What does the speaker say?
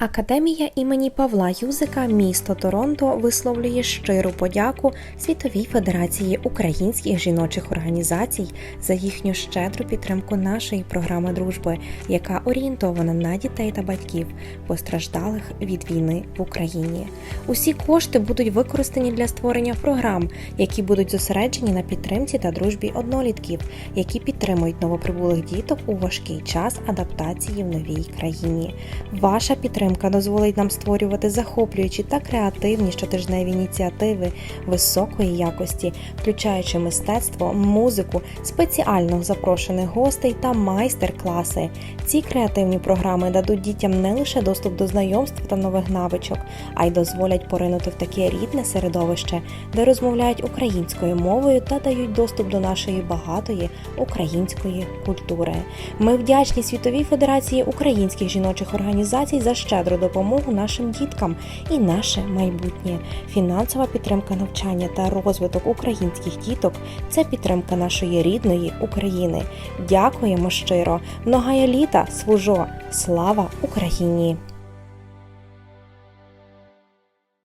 Академія імені Павла Юзика місто Торонто висловлює щиру подяку Світовій Федерації українських жіночих організацій за їхню щедру підтримку нашої програми дружби, яка орієнтована на дітей та батьків, постраждалих від війни в Україні. Усі кошти будуть використані для створення програм, які будуть зосереджені на підтримці та дружбі однолітків, які підтримують новоприбулих діток у важкий час адаптації в новій країні. Ваша підтримка дозволить нам створювати захоплюючі та креативні щотижневі ініціативи високої якості, включаючи мистецтво, музику, спеціально запрошених гостей та майстер-класи. Ці креативні програми дадуть дітям не лише доступ до знайомств та нових навичок, а й дозволять поринути в таке рідне середовище, де розмовляють українською мовою та дають доступ до нашої багатої української культури. Ми вдячні Світовій Федерації українських жіночих організацій за щедру допомогу нашим діткам і наше майбутнє. Фінансова підтримка навчання та розвиток українських діток це підтримка нашої рідної України. Дякуємо щиро. Многая літа служо! Слава Україні!